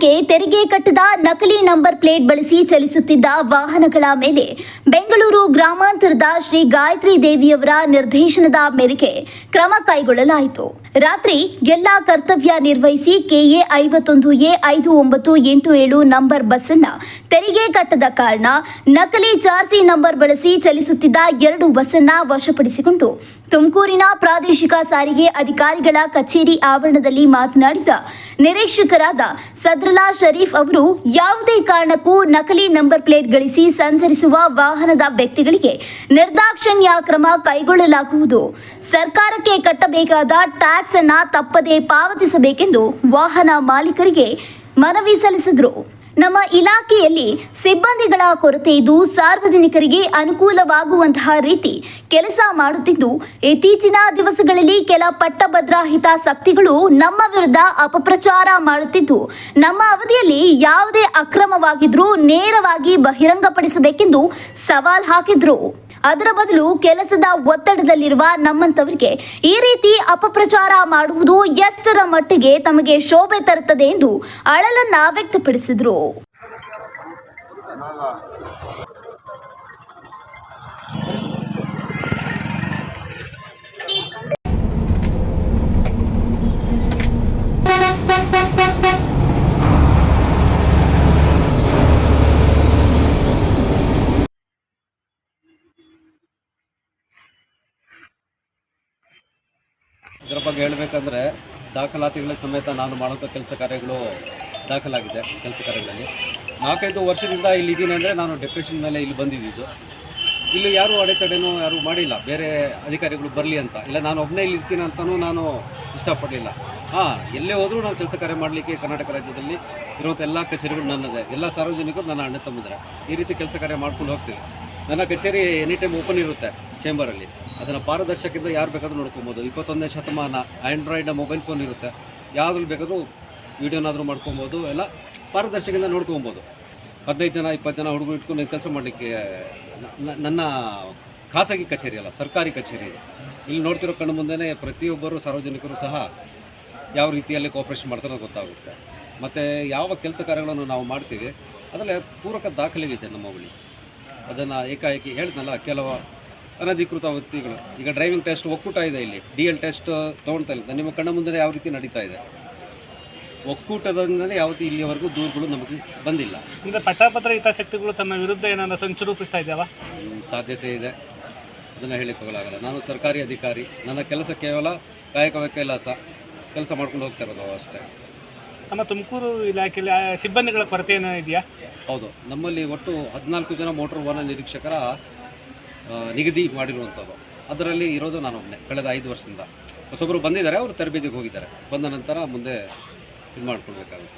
ಸರ್ಕಾರಕ್ಕೆ ತೆರಿಗೆ ಕಟ್ಟದ ನಕಲಿ ನಂಬರ್ ಪ್ಲೇಟ್ ಬಳಸಿ ಚಲಿಸುತ್ತಿದ್ದ ವಾಹನಗಳ ಮೇಲೆ ಬೆಂಗಳೂರು ಗ್ರಾಮಾಂತರದ ಶ್ರೀ ಗಾಯತ್ರಿ ದೇವಿಯವರ ನಿರ್ದೇಶನದ ಮೇರೆಗೆ ಕ್ರಮ ಕೈಗೊಳ್ಳಲಾಯಿತು. ರಾತ್ರಿ ಎಲ್ಲಾ ಕರ್ತವ್ಯ ನಿರ್ವಹಿಸಿ ಕೆಎ ಐವತ್ತೊಂದು ಎ ಐದು ಒಂಬತ್ತು ಎಂಟು ಏಳು ನಂಬರ್ ಬಸ್ ಅನ್ನ ತೆರಿಗೆ ಕಟ್ಟದ ಕಾರಣ ನಕಲಿ ಚಾರ್ಸಿ ನಂಬರ್ ಬಳಸಿ ಚಲಿಸುತ್ತಿದ್ದ ಎರಡು ಬಸ್ಸನ್ನ ವಶಪಡಿಸಿಕೊಂಡು ತುಮಕೂರಿನ ಪ್ರಾದೇಶಿಕ ಸಾರಿಗೆ ಅಧಿಕಾರಿಗಳ ಕಚೇರಿ ಆವರಣದಲ್ಲಿ ಮಾತನಾಡಿದ ನಿರೀಕ್ಷಕರಾದ ಸದ್ರಲಾ ಶರೀಫ್ ಅವರು, ಯಾವುದೇ ಕಾರಣಕ್ಕೂ ನಕಲಿ ನಂಬರ್ ಪ್ಲೇಟ್ ಗಳಿಸಿ ಸಂಚರಿಸುವ ವಾಹನದ ವ್ಯಕ್ತಿಗಳಿಗೆ ನಿರ್ದಾಕ್ಷಣ್ಯ ಕ್ರಮ ಕೈಗೊಳ್ಳಲಾಗುವುದು. ಸರ್ಕಾರಕ್ಕೆ ಕಟ್ಟಬೇಕಾದ ಅನ್ನ ತಪ್ಪದೇ ಪಾವತಿಸಬೇಕೆಂದು ವಾಹನ ಮಾಲೀಕರಿಗೆ ಮನವಿ ಸಲ್ಲಿಸಿದರು. ನಮ್ಮ ಇಲಾಖೆಯಲ್ಲಿ ಸಿಬ್ಬಂದಿಗಳ ಕೊರತೆ ಇದ್ದು ಸಾರ್ವಜನಿಕರಿಗೆ ಅನುಕೂಲವಾಗುವಂತಹ ರೀತಿ ಕೆಲಸ ಮಾಡುತ್ತಿದ್ದು, ಇತ್ತೀಚಿನ ದಿವಸಗಳಲ್ಲಿ ಕೆಲ ಪಟ್ಟಭದ್ರ ಹಿತಾಸಕ್ತಿಗಳು ನಮ್ಮ ವಿರುದ್ಧ ಅಪಪ್ರಚಾರ ಮಾಡುತ್ತಿದ್ದು, ನಮ್ಮ ಅವಧಿಯಲ್ಲಿ ಯಾವುದೇ ಅಕ್ರಮವಾಗಿದ್ರೂ ನೇರವಾಗಿ ಬಹಿರಂಗಪಡಿಸಬೇಕೆಂದು ಸವಾಲ್ ಹಾಕಿದ್ರು. ಅದರ ಬದಲು ಕೆಲಸದ ಒತ್ತಡದಲ್ಲಿರುವ ನಮ್ಮಂತವರಿಗೆ ಈ ರೀತಿ ಅಪಪ್ರಚಾರ ಮಾಡುವುದು ಎಷ್ಟರ ಮಟ್ಟಿಗೆ ತಮಗೆ ಶೋಭೆ ತರುತ್ತದೆ ಎಂದು ಅಳಲನ್ನ ವ್ಯಕ್ತಪಡಿಸಿದರು. ಇದರ ಬಗ್ಗೆ ಹೇಳಬೇಕಂದ್ರೆ ದಾಖಲಾತಿಗಳ ಸಮೇತ ನಾನು ಮಾಡುವಂಥ ಕೆಲಸ ಕಾರ್ಯಗಳು ದಾಖಲಾಗಿದೆ, ಕೆಲಸ ಕಾರ್ಯಗಳಲ್ಲಿ. ನಾಲ್ಕೈದು ವರ್ಷದಿಂದ ಇಲ್ಲಿ ಇದ್ದೀನಿ ಅಂದರೆ ನಾನು ಡೆಪ್ರೆಷನ್ ಮೇಲೆ ಇಲ್ಲಿ ಬಂದಿದ್ದು. ಇಲ್ಲಿ ಯಾರೂ ಅಡೆತಡೆನೂ ಯಾರೂ ಮಾಡಿಲ್ಲ, ಬೇರೆ ಅಧಿಕಾರಿಗಳು ಬರಲಿ ಅಂತ. ಇಲ್ಲ, ನಾನು ಒಬ್ಬನೇ ಇಲ್ಲಿ ಇರ್ತೀನಿ ಅಂತಲೂ ನಾನು ಇಷ್ಟಪಡಲಿಲ್ಲ. ಹಾಂ, ಎಲ್ಲೇ ಹೋದರೂ ನಾನು ಕೆಲಸ ಕಾರ್ಯ ಮಾಡಲಿಕ್ಕೆ ಕರ್ನಾಟಕ ರಾಜ್ಯದಲ್ಲಿ ಇರುವಂಥ ಎಲ್ಲ ಕಚೇರಿಗಳು ನನ್ನದೇ. ಎಲ್ಲ ಸಾರ್ವಜನಿಕರು ನನ್ನ ಅಣ್ಣ ತಮ್ಮಿದ್ರೆ. ಈ ರೀತಿ ಕೆಲಸ ಕಾರ್ಯ ಮಾಡ್ಕೊಂಡು ಹೋಗ್ತೀವಿ. ನನ್ನ ಕಚೇರಿ ಎನಿ ಟೈಮ್ ಓಪನ್ ಇರುತ್ತೆ ಚೇಂಬರಲ್ಲಿ ಅದನ್ನು ಪಾರದರ್ಶಕದಿಂದ ಯಾರು ಬೇಕಾದರೂ ನೋಡ್ಕೊಬೋದು. ಇಪ್ಪತ್ತೊಂದನೇ ಶತಮಾನ ಆ್ಯಂಡ್ರಾಯ್ಡ್ ಮೊಬೈಲ್ ಫೋನ್ ಇರುತ್ತೆ. ಯಾವುದ್ರಲ್ಲಿ ಬೇಕಾದರೂ ವೀಡಿಯೋನಾದರೂ ಮಾಡ್ಕೊಬೋದು. ಎಲ್ಲ ಪಾರದರ್ಶಕದಿಂದ ನೋಡ್ಕೊಬೋದು. ಹದಿನೈದು ಜನ, ಇಪ್ಪತ್ತು ಜನ ಹುಡುಗರು ಇಟ್ಕೊಂಡು ಕೆಲಸ ಮಾಡಲಿಕ್ಕೆ ನನ್ನ ಖಾಸಗಿ ಕಚೇರಿ ಅಲ್ಲ, ಸರ್ಕಾರಿ ಕಚೇರಿ ಇಲ್ಲಿ ನೋಡ್ತಿರೋ ಕಣ್ಣು ಮುಂದೆನೇ ಪ್ರತಿಯೊಬ್ಬರು ಸಾರ್ವಜನಿಕರು ಸಹ ಯಾವ ರೀತಿಯಲ್ಲಿ ಕೋಪ್ರೇಷನ್ ಮಾಡ್ತಾರೋ ಗೊತ್ತಾಗುತ್ತೆ. ಮತ್ತು ಯಾವ ಕೆಲಸ ಕಾರ್ಯಗಳನ್ನು ನಾವು ಮಾಡ್ತೀವಿ, ಅದರಲ್ಲಿ ಪೂರಕ ದಾಖಲೆಗಳಿದೆ ನಮ್ಮ ಬಳಿ. ಅದನ್ನು ಏಕಾಏಕಿ ಹೇಳಿದ್ನಲ್ಲ ಕೆಲವು ಅನಧಿಕೃತ ವ್ಯಕ್ತಿಗಳು. ಈಗ ಡ್ರೈವಿಂಗ್ ಟೆಸ್ಟ್ ಒಕ್ಕೂಟ ಇದೆ ಇಲ್ಲಿ. ಡಿ ಎಲ್ ಟೆಸ್ಟ್ ತೊಗೊಳ್ತಾ ಇಲ್ಲ. ನಿಮ್ಮ ಕಣ್ಣ ಮುಂದೆ ಯಾವ ರೀತಿ ನಡೀತಾ ಇದೆ? ಒಕ್ಕೂಟದಿಂದಲೇ ಯಾವತ್ತೂ ಇಲ್ಲಿಯವರೆಗೂ ದೂರುಗಳು ನಮಗೆ ಬಂದಿಲ್ಲ. ಅಂದರೆ ಪಟ್ಟಾಪತ್ರ ಹಿತಾಸಕ್ತಿಗಳು ತಮ್ಮ ವಿರುದ್ಧ ಏನಾದ್ರು ಸಂಚು ರೂಪಿಸ್ತಾ ಇದ್ದಾವ? ಸಾಧ್ಯತೆ ಇದೆ. ಅದನ್ನು ಹೇಳಿಕೊಳ್ಳಲಾಗಲ್ಲ ನಾನು ಸರ್ಕಾರಿ ಅಧಿಕಾರಿ. ನನ್ನ ಕೆಲಸ ಕೇವಲ ಕಾಯಕ ಕೆಲಸ ಕೆಲಸ ಮಾಡ್ಕೊಂಡು ಹೋಗ್ತಾ ಇರೋದು ಅಷ್ಟೇ. ನಮ್ಮ ತುಮಕೂರು ಇಲಾಖೆಯಲ್ಲಿ ಆ ಸಿಬ್ಬಂದಿಗಳ ಕೊರತೆ ಏನೋ ಇದೆಯಾ? ಹೌದು. ನಮ್ಮಲ್ಲಿ ಒಟ್ಟು ಹದಿನಾಲ್ಕು ಜನ ಮೋಟಾರ್ ವಾಹನ ನಿರೀಕ್ಷಕರ ಆ, ನಿಗದಿ ಮಾಡಿರುವಂಥದ್ದು. ಅದರಲ್ಲಿ ಇರೋದು ನಾನು ಒಬ್ಬನೇ ಕಳೆದ ಐದು ವರ್ಷದಿಂದ. ಹೊಸೊಬ್ಬರು ಬಂದಿದ್ದಾರೆ ಅವರು ತರಬೇತಿಗೆ ಹೋಗಿದ್ದಾರೆ. ಬಂದ ನಂತರ ಮುಂದೆ ಇದು ಮಾಡ್ಕೊಳ್ಬೇಕಾಗುತ್ತೆ.